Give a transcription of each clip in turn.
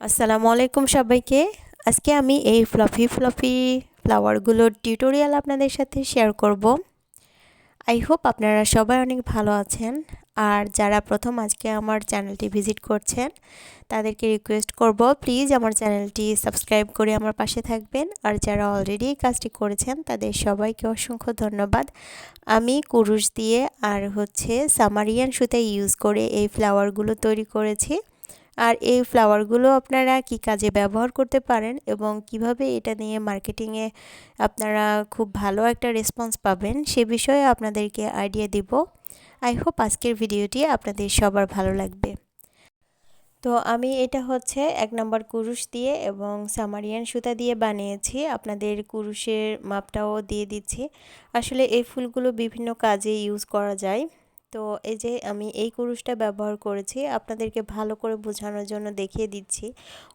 আসসালামু আলাইকুম সবাইকে। আজকে আমি এই ফ্লফি ফ্লফি ফ্লাওয়ারগুলোর টিউটোরিয়াল আপনাদের সাথে শেয়ার করব। আই হোপ আপনারা সবাই অনেক ভালো আছেন। আর যারা প্রথম আজকে আমার চ্যানেলটি ভিজিট করছেন, তাদেরকে রিকোয়েস্ট করব প্লিজ আমার চ্যানেলটি সাবস্ক্রাইব করে আমার পাশে থাকবেন। আর যারা অলরেডি এই কাজটি করেছেন, তাদের সবাইকে অসংখ্য ধন্যবাদ। আমি কুরুশ দিয়ে আর হচ্ছে সামারিয়ান সুতা ইউজ করে এই ফ্লাওয়ারগুলো তৈরি করেছি। আর এই ফ্লাওয়ারগুলো আপনারা কি কাজে ব্যবহার করতে পারেন এবং কীভাবে এটা নিয়ে মার্কেটিংয়ে আপনারা খুব ভালো একটা রেসপন্স পাবেন সে বিষয়ে আপনাদেরকে আইডিয়া দিব। আই হোপ আজকের ভিডিওটি আপনাদের সবার ভালো লাগবে। তো আমি এটা হচ্ছে এক নম্বর কুরুশ দিয়ে এবং সামারিয়ান সুতা দিয়ে বানিয়েছি। আপনাদের কুরুশের মাপটাও দিয়ে দিচ্ছি। আসলে এই ফুলগুলো বিভিন্ন কাজে ইউজ করা যায়। তো এই যে আমি এই কুরুশটা ব্যবহার করেছি, আপনাদেরকে ভালো করে বোঝানোর জন্য দেখিয়ে দিচ্ছি।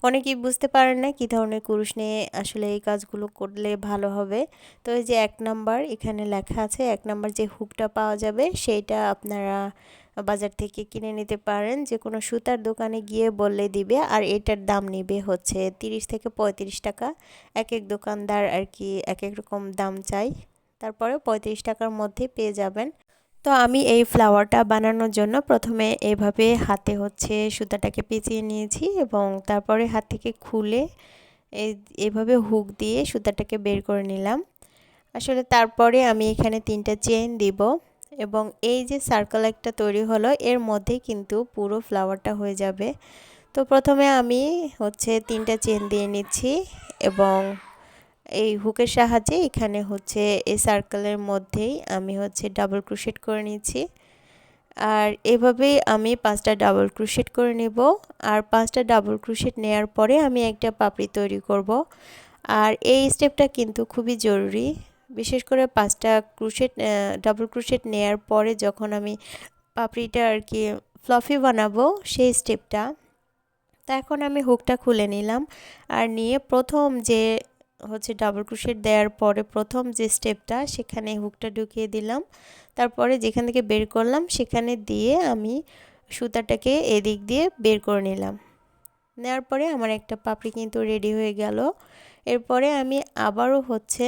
অনেকেই বুঝতে পারেন না কী ধরনের কুরুশ নিয়ে আসলে এই কাজগুলো করলে ভালো হবে। তো এই যে এক নাম্বার, এখানে লেখা আছে এক নাম্বার যে হুকটা পাওয়া যাবে সেইটা আপনারা বাজার থেকে কিনে নিতে পারেন। যে কোনো সুতার দোকানে গিয়ে বললে দিবে, আর এটার দাম নিবে হচ্ছে তিরিশ থেকে পঁয়ত্রিশ টাকা। এক এক দোকানদার আর কি এক এক রকম দাম চাই। তারপরে পঁয়ত্রিশ টাকার মধ্যে পেয়ে যাবেন। তো আমি এই ফ্লাওয়ারটা বানানোর জন্য প্রথমে এভাবে হাতে হচ্ছে সুতাটাকে পেঁচিয়ে নিয়েছি এবং তারপরে হাত থেকে খুলে এভাবে হুক দিয়ে সুতাটাকে বের করে নিলাম। আসলে তারপরে আমি এখানে তিনটা চেন দিব এবং এই যে সার্কেল একটা তৈরি হলো, এর মধ্যে কিন্তু পুরো ফ্লাওয়ারটা হয়ে যাবে। তো প্রথমে আমি হচ্ছে তিনটা চেন দিয়ে নিচ্ছি এবং এই হুকের সাহায্যে এখানে হচ্ছে এই সার্কেলের মধ্যেই আমি হচ্ছে ডাবল ক্রুশেট করে নিচ্ছি আর এভাবেই আমি পাঁচটা ডাবল ক্রুশেট করে নেব। আর পাঁচটা ডাবল ক্রুশেট নেয়ার পরে আমি একটা পাপড়ি তৈরি করব। আর এই স্টেপটা কিন্তু খুবই জরুরি। বিশেষ করে পাঁচটা ক্রুশেট ডাবল ক্রুশেট নেয়ার পরে যখন আমি পাপড়িটা আর কি ফ্লফি বানাবো সেই স্টেপটা তা এখন আমি হুকটা খুলে নিলাম। আর নিয়ে প্রথম যে হচ্ছে ডাবল ক্রুশেট দেওয়ার পরে প্রথম যে স্টেপটা সেখানে হুকটা ঢুকিয়ে দিলাম। তারপরে যেখান থেকে বের করলাম, সেখানে দিয়ে আমি সুতাটাকে এদিক দিয়ে বের করে নিলাম। নেওয়ার পরে আমার একটা পাপড়ি কিন্তু রেডি হয়ে গেল। এরপরে আমি আবারও হচ্ছে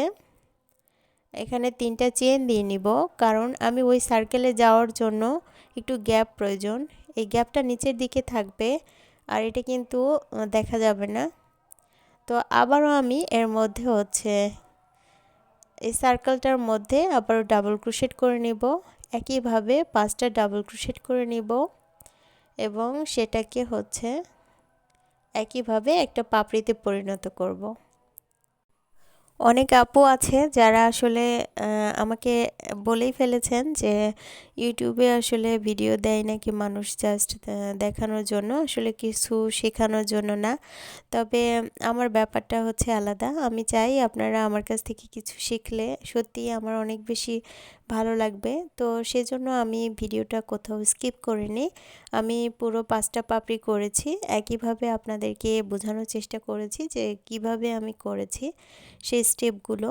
এখানে তিনটা চেন দিয়ে নিব, কারণ আমি ওই সার্কেলে যাওয়ার জন্য একটু গ্যাপ প্রয়োজন। এই গ্যাপটা নিচের দিকে থাকবে, আর এটা কিন্তু দেখা যাবে না। তো আবারও আমি এর মধ্যে হচ্ছে এই সার্কেলটার মধ্যে আবারও ডাবল ক্রুশেট করে নিব। একইভাবে পাঁচটা ডাবল ক্রুশেট করে নিব এবং সেটাকে হচ্ছে একইভাবে একটা পাপড়িতে পরিণত করব। অনেক আপু আছে যারা আসলে আমাকে বলেই ফেলেছেন যে ইউটিউবে আসলে ভিডিও দেয় নাকি মানুষ জাস্ট দেখানোর জন্য? আসলে কিছু শেখানোর জন্য না। তবে আমার ব্যাপারটা হচ্ছে আলাদা। আমি চাই আপনারা আমার কাছ থেকে কিছু শিখলে সত্যি আমার অনেক বেশি ভালো লাগবে। তো সেজন্য আমি ভিডিওটা কোথাও স্কিপ করিনি। আমি পুরো পাঁচটা পাপড়ি করেছি। একইভাবে আপনাদেরকে বোঝানোর চেষ্টা করেছি যে কীভাবে আমি করেছি সেই স্টেপগুলো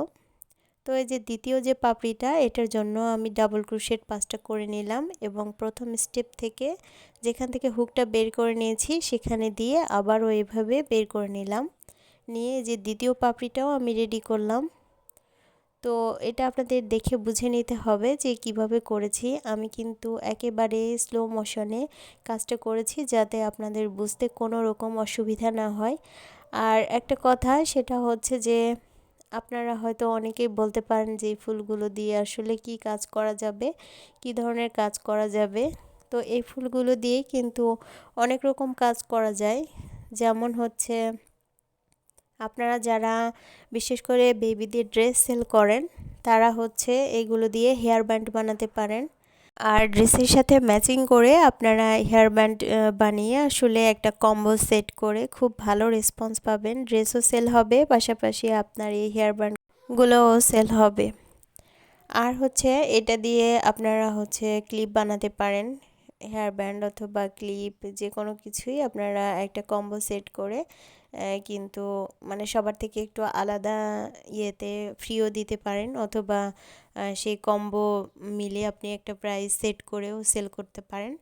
তো এই যে দ্বিতীয় যে পাপড়িটা, এটার জন্য আমি ডাবল ক্রুশেট পাঁচটা করে নিলাম এবং প্রথম স্টেপ থেকে যেখান থেকে হুকটা বের করে নিয়েছি, সেখানে দিয়ে আবারও এভাবে বের করে নিলাম। নিয়ে যে দ্বিতীয় পাপড়িটাও আমি রেডি করলাম। তো এটা আপনাদের দেখে বুঝে নিতে হবে যে কীভাবে করেছি। আমি কিন্তু একেবারে স্লো মোশনে কাজটা করেছি যাতে আপনাদের বুঝতে কোনো রকম অসুবিধা না হয়। আর একটা কথা, সেটা হচ্ছে যে আপনারা হয়তো অনেকেই বলতে পারেন যে ফুলগুলো দিয়ে আসলে কি কাজ করা যাবে? কি ধরনের কাজ করা যাবে? তো এই ফুলগুলো দিয়ে কিন্তু অনেক রকম কাজ করা যায়। যেমন হচ্ছে, আপনারা যারা বিশেষ করে বেবিদের ড্রেস সেল করেন, তারা হচ্ছে এগুলো দিয়ে হেয়ার ব্যান্ড বানাতে পারেন। আর ড্রেসের সাথে ম্যাচিং করে আপনারা হেয়ার ব্যান্ড বানিয়ে আসলে একটা কম্বো সেট করে খুব ভালো রেসপন্স পাবেন। ড্রেসও সেল হবে, পাশাপাশি আপনার এই হেয়ার ব্যান্ডগুলোও সেল হবে। আর হচ্ছে এটা দিয়ে আপনারা হচ্ছে ক্লিপ বানাতে পারেন, হেয়ার ব্যান্ড অথবা ক্লিপ যে কোনো কিছুই আপনারা একটা কম্বো সেট করে। কিন্তু মানে সবার থেকে একটু আলাদা ইয়েতে ফ্রিও দিতে পারেন অথবা সেই কম্বো মিলে আপনি একটা প্রাইস সেট করেও সেল করতে পারেন।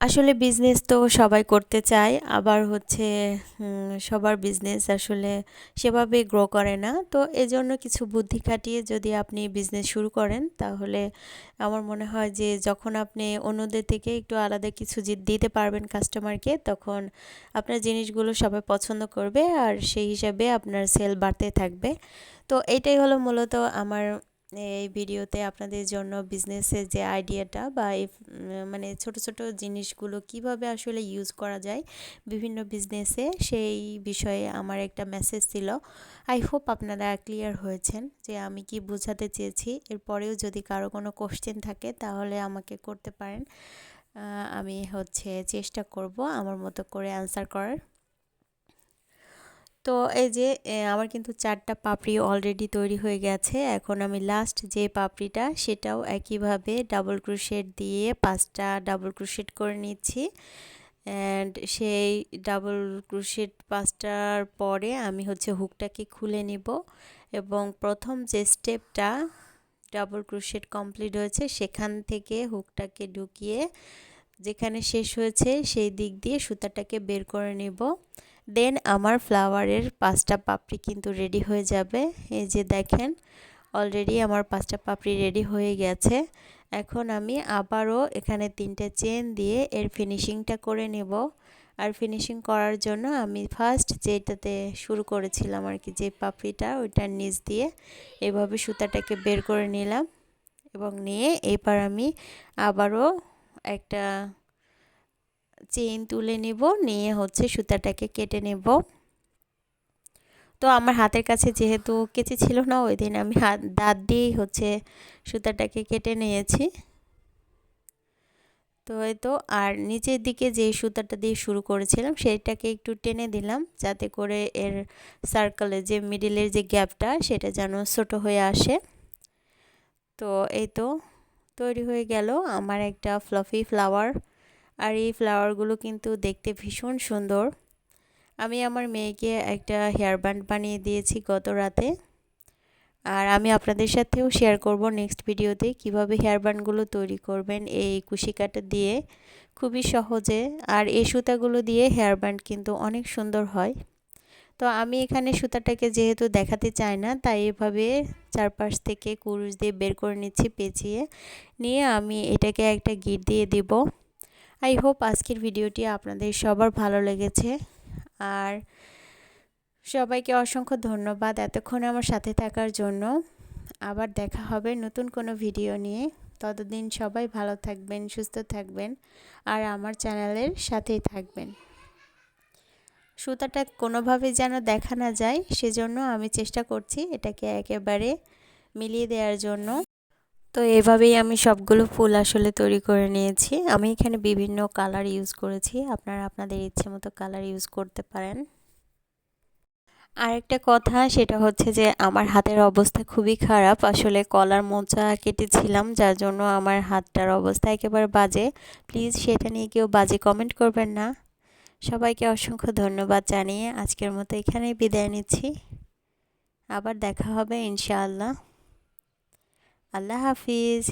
আসলে বিজনেস তো সবাই করতে চায়, আবার হচ্ছে সবার বিজনেস আসলে সেভাবে গ্রো করে না। তো এজন্য কিছু বুদ্ধি খাটিয়ে যদি আপনি বিজনেস শুরু করেন, তাহলে আমার মনে হয় যে যখন আপনি অন্যদের থেকে একটু আলাদা কিছু দিতে পারবেন কাস্টমারকে তখন আপনার জিনিসগুলো সবাই পছন্দ করবে, আর সেই হিসাবে আপনার সেল বাড়তে থাকবে। তো এইটাই হলো মূলত আমার এই ভিডিওতে আপনাদের জন্য বিজনেসের যে আইডিয়াটা বা মানে ছোট ছোট জিনিসগুলো কীভাবে আসলে ইউজ করা যায় বিভিন্ন বিজনেসে সেই বিষয়ে আমার একটা মেসেজ ছিল। আই হোপ আপনারা ক্লিয়ার হয়েছেন যে আমি কি বোঝাতে চেয়েছি। এরপরেও যদি কারও কোনো কোশ্চেন থাকে তাহলে আমাকে করতে পারেন। আমি হচ্ছে চেষ্টা করব আমার মতো করে অ্যান্সার করার। তো এই যে আমার কিন্তু চারটা পাপড়ি অলরেডি তৈরি হয়ে গেছে। এখন আমি লাস্ট যে পাপড়িটা, সেটাও একইভাবে ডাবল ক্রুশেট দিয়ে পাঁচটা ডাবল ক্রুশেট করে নিচ্ছি। অ্যান্ড সেই ডাবল ক্রুশেট পাঁচটার পরে আমি হচ্ছে হুকটাকে খুলে নিব এবং প্রথম যে স্টেপটা ডাবল ক্রুশেট কমপ্লিট হয়েছে, সেখান থেকে হুকটাকে ঢুকিয়ে যেখানে শেষ হয়েছে, সেই দিক দিয়ে সুতাটাকে বের করে নেব। দেন আমার ফ্লাওয়ারের পাঁচটা পাপড়ি কিন্তু রেডি হয়ে যাবে। এই যে দেখেন অলরেডি আমার পাঁচটা পাপড়ি রেডি হয়ে গেছে। এখন আমি আবারও এখানে তিনটে চেন দিয়ে এর ফিনিশিংটা করে নেব। আর ফিনিশিং করার জন্য আমি ফার্স্ট যেটাতে শুরু করেছিলাম আর কি, যে পাপড়িটা, ওইটার নিচ দিয়ে এভাবে সুতাটাকে বের করে নিলাম। এবং নিয়ে এবার আমি আবারও একটা চেইন তুলে নেব, নিয়ে হচ্ছে সুতাটাকে কেটে নেব। তো আমার হাতের কাছে যেহেতু কেচে ছিল না, ওই দিন আমি হাত, দাঁত দিয়েই হচ্ছে সুতাটাকে কেটে নিয়েছি। তো এই তো, আর নিচের দিকে যে সুতাটা দিয়ে শুরু করেছিলাম, সেটাকে একটু টেনে দিলাম, যাতে করে এর সার্কেলে যে মিডিলের যে গ্যাপটা সেটা যেন ছোটো হয়ে আসে। তো এই তো, তৈরি হয়ে গেল আমার একটা ফ্লফি ফ্লাওয়ার আর এই ফ্লাওয়ারগুলো কিন্তু দেখতে ভীষণ সুন্দর। আমি আমার মেয়েকে একটা হেয়ার ব্যান্ড বানিয়ে দিয়েছি গত রাতে। আর আমি আপনাদের সাথেও শেয়ার করব নেক্সট ভিডিওতে কীভাবে হেয়ার ব্যান্ডগুলো তৈরি করবেন এই কুশি কাটা দিয়ে। খুবই সহজে। আর এই সুতাগুলো দিয়ে হেয়ার ব্যান্ড কিন্তু অনেক সুন্দর হয়। তো আমি এখানে সুতাটাকে যেহেতু দেখাতে চাই না, তাই এভাবে চারপাশ থেকে কুরুশ দিয়ে বের করে নিচ্ছি পেঁচিয়ে। নিয়ে আমি এটাকে একটা গিট দিয়ে দিব। আই হোপ আজকের ভিডিওটি আপনাদের সবার ভালো লেগেছে। আর সবাইকে অসংখ্য ধন্যবাদ এতক্ষণ আমার সাথে থাকার জন্য। আবার দেখা হবে নতুন কোনো ভিডিও নিয়ে। ততদিন সবাই ভালো থাকবেন, সুস্থ থাকবেন আর আমার চ্যানেলের সাথেই থাকবেন। সুতাটা কোনোভাবে যেন দেখা না যায়, সেজন্য আমি চেষ্টা করছি এটাকে একেবারে মিলিয়ে দেওয়ার জন্য। তো এভাবেই আমি সবগুলো ফুল আসলে তৈরি করে নিয়েছি। আমি এখানে বিভিন্ন কালার ইউজ করেছি। আপনারা আপনাদের ইচ্ছে মতো কালার ইউজ করতে পারেন। আরেকটা কথা, সেটা হচ্ছে যে আমার হাতের অবস্থা খুবই খারাপ। আসলে কলার মোচা কেটেছিলাম, যার জন্য আমার হাতটার অবস্থা একেবারে বাজে। প্লিজ সেটা নিয়ে কেউ বাজে কমেন্ট করবেন না। সবাইকে অসংখ্য ধন্যবাদ জানিয়ে আজকের মতো এখানেই বিদায় নিচ্ছি। আবার দেখা হবে, ইনশাআল্লাহ। আল্লাহ হাফিজ।